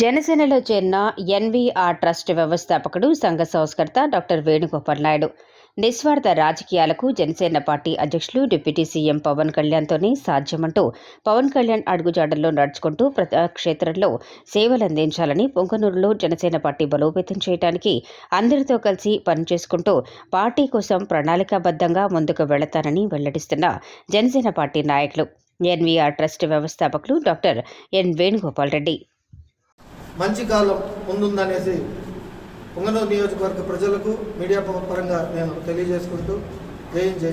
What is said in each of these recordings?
జనసేనలో చేరిన NVR trust వ్యవస్థాపకుడు సంఘ సంస్కర్త డాక్టర్ వేణుగోపాల్ నాయుడు. నిస్వార్థ రాజకీయాలకు జనసేన పార్టీ అధ్యక్షులు డిప్యూటీ సీఎం పవన్ కళ్యాణ్తోనే సాధ్యమంటూ పవన్ కళ్యాణ్ అడుగుజాడల్లో నడుచుకుంటూ ప్రజాక్షేత్రంలో సేవలందించాలని పొంగనూరులో జనసేన పార్టీ బలోపేతం చేయడానికి అందరితో కలిసి పనిచేసుకుంటూ పార్టీ కోసం ప్రణాళికాబద్ధంగా ముందుకు వెళతానని వెల్లడిస్తున్న జనసేన పార్టీ నాయకులు ఎన్వీఆర్ ట్రస్ట్ వ్యవస్థాపకులు డాక్టర్ ఎన్ వేణుగోపాల్ రెడ్డి. మంచి కాలం ముందుందనేసి పొంగనూరు నియోజకవర్గ ప్రజలకు మీడియా పరంగా నేను తెలియజేసుకుంటూ జయం జయ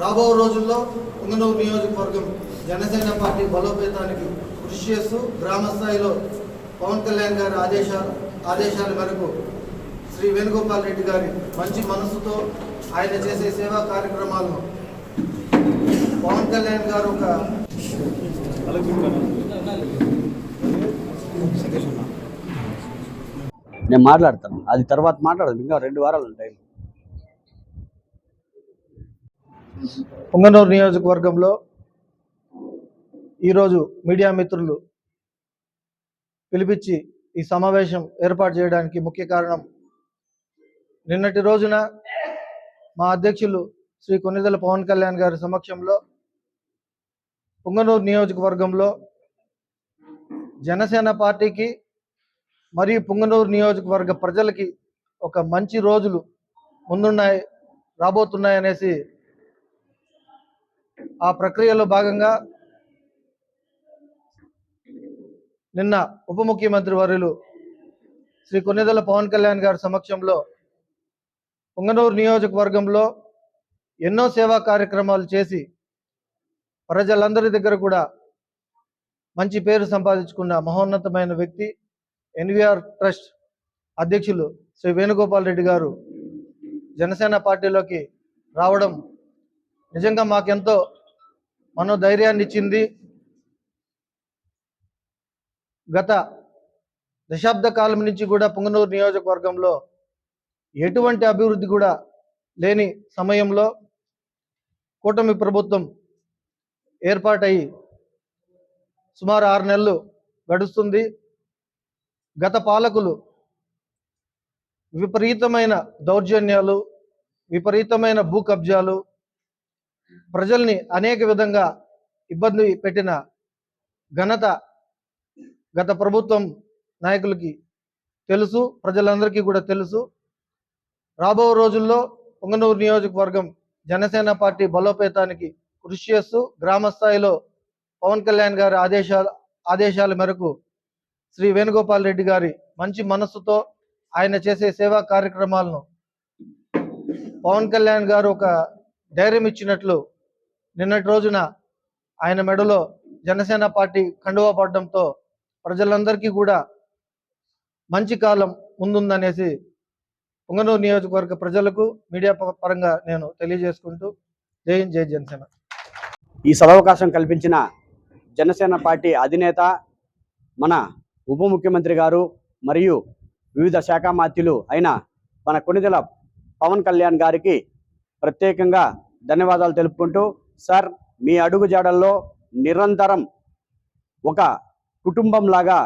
రాబో రోజుల్లో పొంగనూరు నియోజకవర్గం జనసేన పార్టీ బలోపేతానికి కృషి చేస్తూ గ్రామ స్థాయిలో పవన్ కళ్యాణ్ గారి ఆదేశాలు ఆదేశాల మేరకు శ్రీ వేణుగోపాల్ రెడ్డి గారి మంచి మనసుతో ఆయన చేసే సేవా కార్యక్రమాలను పవన్ కళ్యాణ్ గారు ఒక నేను మాట్లాడతాను. అది తర్వాత మాట్లాడదు. ఇంకా రెండు వారాలు ఉంటాయి. పొంగనూరు నియోజకవర్గంలో ఈరోజు మీడియా మిత్రులు పిలిపించి ఈ సమావేశం ఏర్పాటు చేయడానికి ముఖ్య కారణం నిన్నటి రోజున మా అధ్యక్షులు శ్రీ కొన్నిదల పవన్ కళ్యాణ్ గారి సమక్షంలో పుంగనూరు నియోజకవర్గంలో జనసేన పార్టీకి మరియు పుంగనూరు నియోజకవర్గ ప్రజలకి ఒక మంచి రోజులు ముందున్నాయి రాబోతున్నాయి అనేసి ఆ ప్రక్రియలో భాగంగా నిన్న ఉప ముఖ్యమంత్రి వర్యులు శ్రీ కొన్నిదల పవన్ కళ్యాణ్ గారి సమక్షంలో పొంగనూరు నియోజకవర్గంలో ఎన్నో సేవా కార్యక్రమాలు చేసి ప్రజలందరి దగ్గర కూడా మంచి పేరు సంపాదించుకున్న మహోన్నతమైన వ్యక్తి ఎన్విఆర్ ట్రస్ట్ అధ్యక్షులు శ్రీ వేణుగోపాల్ రెడ్డి గారు జనసేన పార్టీలోకి రావడం నిజంగా మాకెంతో మనోధైర్యాన్ని ఇచ్చింది. గత దశాబ్ద కాలం నుంచి కూడా పుంగనూరు నియోజకవర్గంలో ఎటువంటి అభివృద్ధి కూడా లేని సమయంలో కూటమి ప్రభుత్వం ఏర్పాటయి సుమారు ఆరు నెలలు గడుస్తుంది. గత పాలకులు విపరీతమైన దౌర్జన్యాలు విపరీతమైన భూ కబ్జాలు ప్రజల్ని అనేక విధంగా ఇబ్బంది పెట్టిన ఘనత గత ప్రభుత్వం నాయకులకి తెలుసు ప్రజలందరికీ కూడా తెలుసు. రాబో రోజుల్లో పొంగనూరు నియోజకవర్గం జనసేన పార్టీ బలోపేతానికి కృషి చేస్తూ గ్రామ స్థాయిలో పవన్ కళ్యాణ్ గారి ఆదేశాల ఆదేశాల మేరకు శ్రీ వేణుగోపాల్ రెడ్డి గారి మంచి మనస్సుతో ఆయన చేసే సేవా కార్యక్రమాలను పవన్ కళ్యాణ్ గారు ఒక ధైర్యం ఇచ్చినట్లు నిన్నటి రోజున ఆయన మెడలో జనసేన పార్టీ కండువా పడడంతో ప్రజలందరికీ కూడా మంచి కాలం ముందుందనేసి పొంగనూరు నియోజకవర్గ ప్రజలకు మీడియా పరంగా నేను తెలియజేసుకుంటూ జై జై జనసేన. ఈ సదవకాశం కల్పించిన జనసేన పార్టీ అధినేత మన ఉప ముఖ్యమంత్రి గారు మరియు వివిధ శాఖ మాత్యులు అయిన మన కొనిదెల పవన్ కళ్యాణ్ గారికి ప్రత్యేకంగా ధన్యవాదాలు తెలుపుకుంటూ సార్ మీ అడుగు జాడల్లో నిరంతరం ఒక కుటుంబం లాగా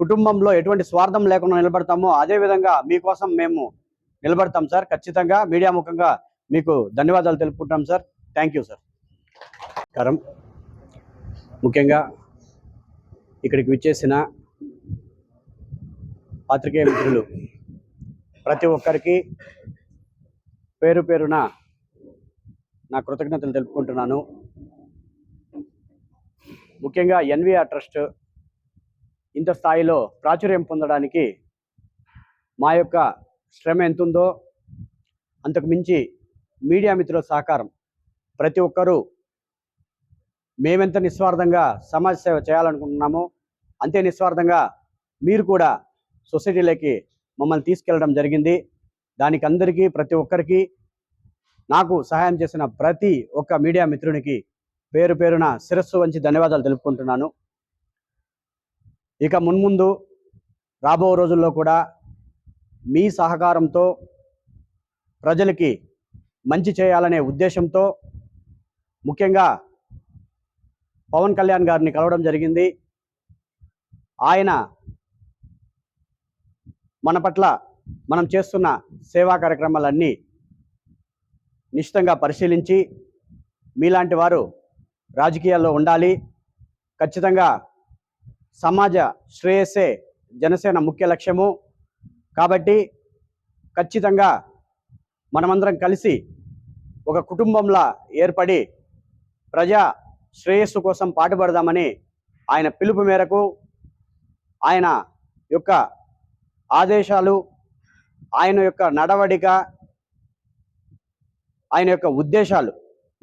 కుటుంబంలో ఎటువంటి స్వార్థం లేకుండా నిలబడతామో అదేవిధంగా మీకోసం మేము నిలబడతాం సార్. ఖచ్చితంగా మీడియా ముఖంగా మీకు ధన్యవాదాలు తెలుపుకుంటాం సార్. Thank you sir. నమస్కారం. ముఖ్యంగా ఇక్కడికి విచ్చేసిన పాత్రికేయ మిత్రులు ప్రతి ఒక్కరికి పేరు పేరున నా కృతజ్ఞతలు తెలుపుకుంటున్నాను. ముఖ్యంగా ఎన్విఆర్ ట్రస్ట్ ఇంత స్థాయిలో ప్రాచుర్యం పొందడానికి మా యొక్క శ్రమ ఎంతుందో అంతకు మించి మీడియా మిత్రుల సహకారం ప్రతి ఒక్కరూ మేమెంత నిస్వార్థంగా సమాజ సేవ చేయాలనుకుంటున్నామో అంతే నిస్వార్థంగా మీరు కూడా సొసైటీలోకి మమ్మల్ని తీసుకెళ్ళడం జరిగింది. దానికి అందరికీ ప్రతి ఒక్కరికి నాకు సహాయం చేసిన ప్రతి ఒక్క మీడియా మిత్రునికి పేరు పేరున శిరస్సు వంచి ధన్యవాదాలు తెలుపుకుంటున్నాను. ఇక మున్ముందు రాబో రోజుల్లో కూడా మీ సహకారంతో ప్రజలకి మంచి చేయాలనే ఉద్దేశంతో ముఖ్యంగా పవన్ కళ్యాణ్ గారిని కలవడం జరిగింది. ఆయన మన పట్ల మనం చేస్తున్న సేవా కార్యక్రమాలన్నీ నిశ్చితంగా పరిశీలించి మీలాంటి వారు రాజకీయాల్లో ఉండాలి. ఖచ్చితంగా సమాజ శ్రేయస్సే జనసేన ముఖ్య లక్ష్యము. కాబట్టి ఖచ్చితంగా మనమందరం కలిసి ఒక కుటుంబంలా ఏర్పడి ప్రజా శ్రేయస్సు కోసం పాటుపడదామని ఆయన పిలుపు మేరకు ఆయన యొక్క ఆదేశాలు ఆయన యొక్క నడవడిక ఆయన యొక్క ఉద్దేశాలు.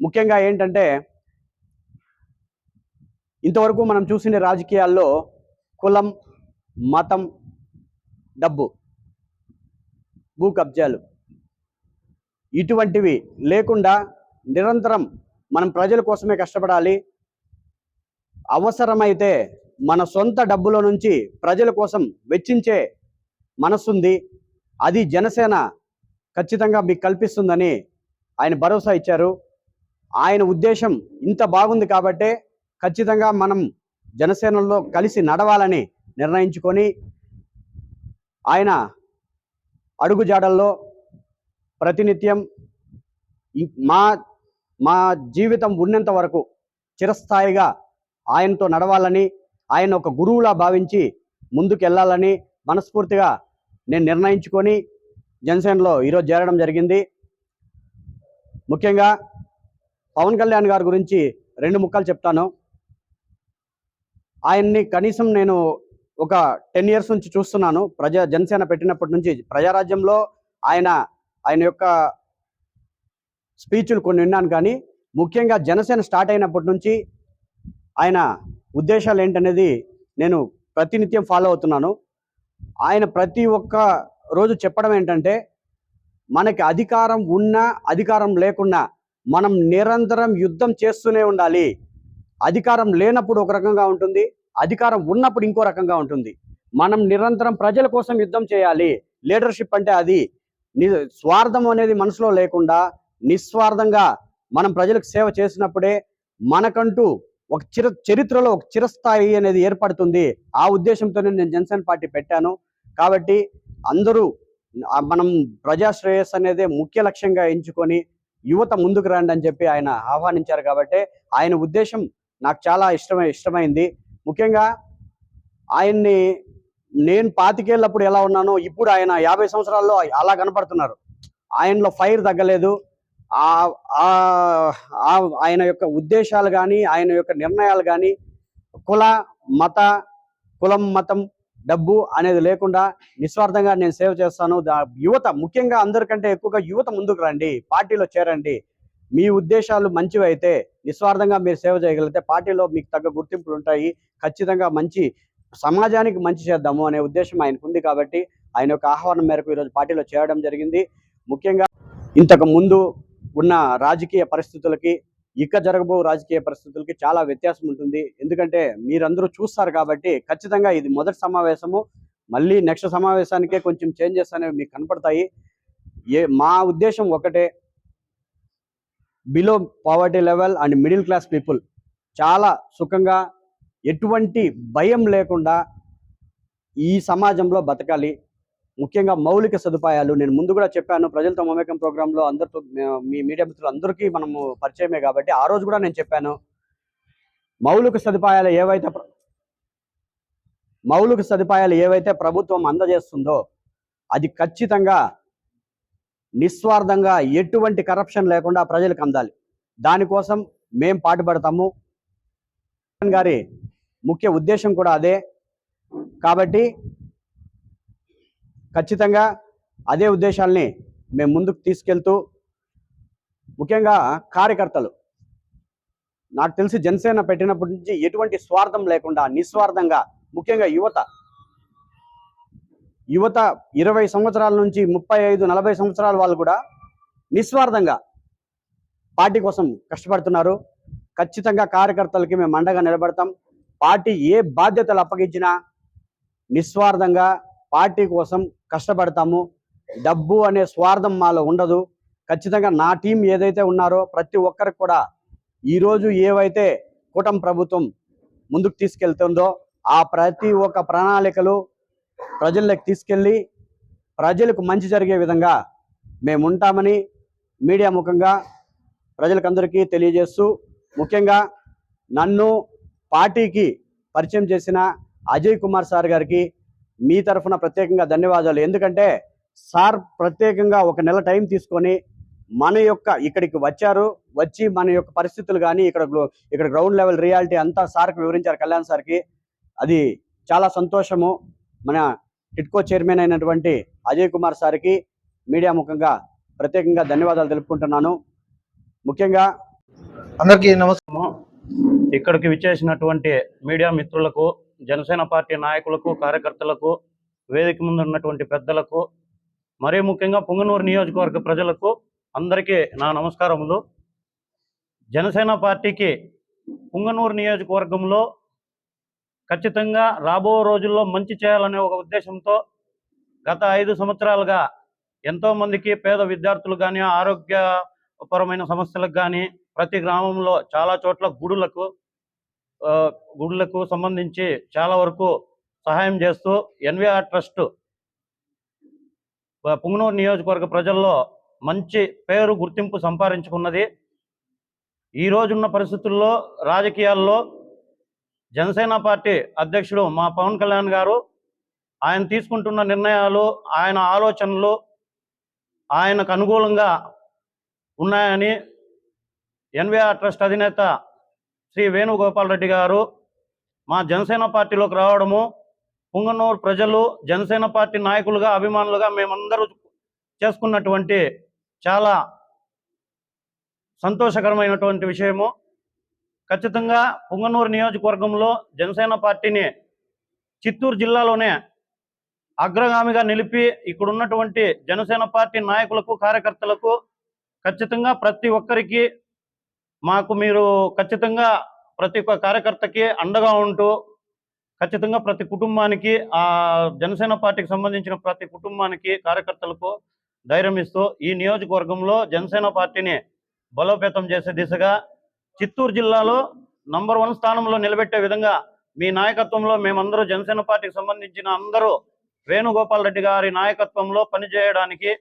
ముఖ్యంగా ఏంటంటే ఇంతవరకు మనం చూసిన రాజకీయాల్లో కులం మతం డబ్బు భూ కబ్జాలు ఇటువంటివి లేకుండా నిరంతరం మనం ప్రజల కోసమే కష్టపడాలి. అవసరమైతే మన సొంత డబ్బుల నుంచి ప్రజల కోసం వెచ్చించే మనస్సుంది అది జనసేన ఖచ్చితంగా మీకు కల్పిస్తుందని ఆయన భరోసా ఇచ్చారు. ఆయన ఉద్దేశం ఇంత బాగుంది కాబట్టే ఖచ్చితంగా మనం జనసేనలో కలిసి నడవాలని నిర్ణయించుకొని ఆయన అడుగుజాడల్లో ప్రతినిత్యం మా మా జీవితం ఉన్నంత వరకు చిరస్థాయిగా ఆయనతో నడవాలని ఆయన ఒక గురువులా భావించి ముందుకు వెళ్ళాలని మనస్ఫూర్తిగా నేను నిర్ణయించుకొని జనసేనలో ఈరోజు చేరడం జరిగింది. ముఖ్యంగా పవన్ కళ్యాణ్ గారి గురించి రెండు ముక్కలు చెప్తాను. ఆయన్ని కనీసం నేను ఒక టెన్ ఇయర్స్ నుంచి చూస్తున్నాను. ప్రజా జనసేన పెట్టినప్పటి నుంచి ప్రజారాజ్యంలో ఆయన ఆయన యొక్క స్పీచ్లు కొన్ని విన్నాను కానీ ముఖ్యంగా జనసేన స్టార్ట్ అయినప్పటి నుంచి ఆయన ఉద్దేశాలు ఏంటనేది నేను ప్రతినిత్యం ఫాలో అవుతున్నాను. ఆయన ప్రతి ఒక్క రోజు చెప్పడం ఏంటంటే మనకి అధికారం ఉన్నా అధికారం లేకున్నా మనం నిరంతరం యుద్ధం చేస్తూనే ఉండాలి. అధికారం లేనప్పుడు ఒక రకంగా ఉంటుంది అధికారం ఉన్నప్పుడు ఇంకో రకంగా ఉంటుంది. మనం నిరంతరం ప్రజల కోసం యుద్ధం చేయాలి. లీడర్షిప్ అంటే అది. ని స్వార్థం అనేది మనసులో లేకుండా నిస్వార్థంగా మనం ప్రజలకు సేవ చేసినప్పుడే మనకంటూ ఒక చిర చరిత్రలో ఒక చిరస్థాయి అనేది ఏర్పడుతుంది. ఆ ఉద్దేశంతోనే నేను జనసేన పార్టీ పెట్టాను. కాబట్టి అందరూ మనం ప్రజాశ్రేయస్సు అనేది అనేదే ముఖ్య లక్ష్యంగా ఎంచుకొని యువత ముందుకు రండి అని చెప్పి ఆయన ఆహ్వానించారు కాబట్టి ఆయన ఉద్దేశం నాకు చాలా ఇష్టమై ఇష్టమైంది. ముఖ్యంగా ఆయన్ని నేను పాతికేళ్ళప్పుడు ఎలా ఉన్నానో ఇప్పుడు ఆయన యాభై సంవత్సరాల్లో అలా కనపడుతున్నారు. ఆయనలో ఫైర్ తగ్గలేదు. ఆయన యొక్క ఉద్దేశాలు కానీ ఆయన యొక్క నిర్ణయాలు కానీ కుల మత కులం మతం డబ్బు అనేది లేకుండా నిస్వార్థంగా నేను సేవ చేస్తాను. యువత ముఖ్యంగా అందరికంటే ఎక్కువగా యువత ముందుకు రండి పార్టీలో చేరండి. మీ ఉద్దేశాలు మంచివి అయితే నిస్వార్థంగా మీరు సేవ చేయగలిగితే పార్టీలో మీకు తగ్గ గుర్తింపులు ఉంటాయి. ఖచ్చితంగా మంచి సమాజానికి మంచి చేద్దాము అనే ఉద్దేశం ఆయనకు ఉంది కాబట్టి ఆయన యొక్క ఆహ్వానం మేరకు ఈరోజు పార్టీలో చేరడం జరిగింది. ముఖ్యంగా ఇంతకు ముందు ఉన్న రాజకీయ పరిస్థితులకి ఇక జరగబో రాజకీయ పరిస్థితులకి చాలా వ్యత్యాసం ఉంటుంది. ఎందుకంటే మీరందరూ చూస్తారు కాబట్టి ఖచ్చితంగా ఇది మొదటి సమావేశము. మళ్ళీ నెక్స్ట్ సమావేశానికే కొంచెం చేంజెస్ అనేవి మీకు కనపడతాయి. ఏ మా ఉద్దేశం ఒకటే. Below poverty level and middle class people చాలా సుఖంగా ఎటువంటి భయం లేకుండా ఈ సమాజంలో బతకాలి. ముఖ్యంగా మౌలిక సదుపాయాలు. నేను ముందు కూడా చెప్పాను ప్రజలతో మమేకం ప్రోగ్రాంలో అందరితో మీ మీడియా మిత్రులు అందరికీ మనము పరిచయమే కాబట్టి ఆ రోజు కూడా నేను చెప్పాను. మౌలిక సదుపాయాలు ఏవైతే మౌలిక సదుపాయాలు ఏవైతే ప్రభుత్వం అందజేస్తుందో అది ఖచ్చితంగా నిస్వార్థంగా ఎటువంటి కరప్షన్ లేకుండా ప్రజలకు అందాలి. దానికోసం మేం పాటుపడతాము. గారి ముఖ్య ఉద్దేశం కూడా అదే. కాబట్టి ఖచ్చితంగా అదే ఉద్దేశాల్ని మేము ముందుకు తీసుకెళ్తూ ముఖ్యంగా కార్యకర్తలు. నాకు తెలిసి జనసేన పెట్టినప్పటి నుంచి ఎటువంటి స్వార్థం లేకుండా నిస్వార్థంగా ముఖ్యంగా యువత. యువత ఇరవై సంవత్సరాల నుంచి ముప్పై ఐదు నలభై సంవత్సరాల వాళ్ళు కూడా నిస్వార్థంగా పార్టీ కోసం కష్టపడుతున్నారు. ఖచ్చితంగా కార్యకర్తలకి మేము అండగా నిలబడతాం. పార్టీ ఏ బాధ్యతలు అప్పగించినా నిస్వార్థంగా పార్టీ కోసం కష్టపడతాము. డబ్బు అనే స్వార్థం మాలో ఉండదు. ఖచ్చితంగా నా టీం ఏదైతే ఉన్నారో ప్రతి ఒక్కరికి కూడా ఈరోజు ఏవైతే కూటమి ప్రభుత్వం ముందుకు తీసుకెళ్తుందో ఆ ప్రతి ఒక్క ప్రణాళికలు ప్రజల్లోకి తీసుకెళ్ళి ప్రజలకు మంచి జరిగే విధంగా మేము ఉంటామని మీడియా ముఖంగా ప్రజలకందరికీ తెలియజేస్తూ ముఖ్యంగా నన్ను పార్టీకి పరిచయం చేసిన అజయ్ కుమార్ సార్ గారికి మీ తరఫున ప్రత్యేకంగా ధన్యవాదాలు. ఎందుకంటే సార్ ప్రత్యేకంగా ఒక నెల టైం తీసుకొని మన యొక్క ఇక్కడికి వచ్చారు. వచ్చి మన యొక్క పరిస్థితులు కానీ ఇక్కడ ఇక్కడ గ్రౌండ్ లెవెల్ రియాలిటీ అంతా సార్కి వివరించారు కళ్యాణ్ సార్కి. అది చాలా సంతోషము. మన టిట్కో చైర్మన్ అయినటువంటి అజయ్ కుమార్ సార్కి మీడియా ముఖంగా ప్రత్యేకంగా ధన్యవాదాలు తెలుపుకుంటున్నాను. ముఖ్యంగా అందరికీ నమస్కారం ఇక్కడికి విచ్చేసినటువంటి మీడియా మిత్రులకు జనసేన పార్టీ నాయకులకు కార్యకర్తలకు వేదిక ముందు ఉన్నటువంటి పెద్దలకు మరీ ముఖ్యంగా పుంగనూరు నియోజకవర్గ ప్రజలకు అందరికీ నా నమస్కారములు. జనసేన పార్టీకి పుంగనూరు నియోజకవర్గంలో ఖచ్చితంగా రాబో రోజుల్లో మంచి చేయాలనే ఒక ఉద్దేశంతో గత ఐదు సంవత్సరాలుగా ఎంతో మందికి పేద విద్యార్థులు కానీ ఆరోగ్యపరమైన సమస్యలకు కానీ ప్రతి గ్రామంలో చాలా చోట్ల గుడులకు గుడులకు సంబంధించి చాలా వరకు సహాయం చేస్తూ ఎన్విఆర్ ట్రస్ట్ పుంగనూరు నియోజకవర్గ ప్రజల్లో మంచి పేరు గుర్తింపు సంపాదించుకున్నది. ఈ రోజున్న పరిస్థితుల్లో రాజకీయాల్లో జనసేన పార్టీ అధ్యక్షుడు మా పవన్ కళ్యాణ్ గారు ఆయన తీసుకుంటున్న నిర్ణయాలు ఆయన ఆలోచనలు ఆయనకు అనుకూలంగా ఉన్నాయని ఎన్విఆర్ ట్రస్ట్ అధినేత శ్రీ వేణుగోపాల్ రెడ్డి గారు మా జనసేన పార్టీలోకి రావడము పుంగనూరు ప్రజలు జనసేన పార్టీ నాయకులుగా అభిమానులుగా మేమందరూ చేసుకున్నటువంటి చాలా సంతోషకరమైనటువంటి విషయము. ఖచ్చితంగా పుంగనూరు నియోజకవర్గంలో జనసేన పార్టీని చిత్తూరు జిల్లాలోనే అగ్రగామిగా నిలిపి ఇక్కడ ఉన్నటువంటి జనసేన పార్టీ నాయకులకు కార్యకర్తలకు ఖచ్చితంగా ప్రతి ఒక్కరికి మాకు మీరు ఖచ్చితంగా ప్రతి ఒక్క కార్యకర్తకి అండగా ఉంటూ ఖచ్చితంగా ప్రతి కుటుంబానికి ఆ జనసేన పార్టీకి సంబంధించిన ప్రతి కుటుంబానికి కార్యకర్తలకు ధైర్యం ఇస్తూ ఈ నియోజకవర్గంలో జనసేన పార్టీని బలోపేతం చేసే దిశగా చిత్తూరు జిల్లాలో నంబర్ వన్ స్థానంలో నిలబెట్టే విధంగా మీ నాయకత్వంలో మేమందరూ జనసేన పార్టీకి సంబంధించిన అందరూ వేణుగోపాల్ రెడ్డి గారి నాయకత్వంలో పనిచేయడానికి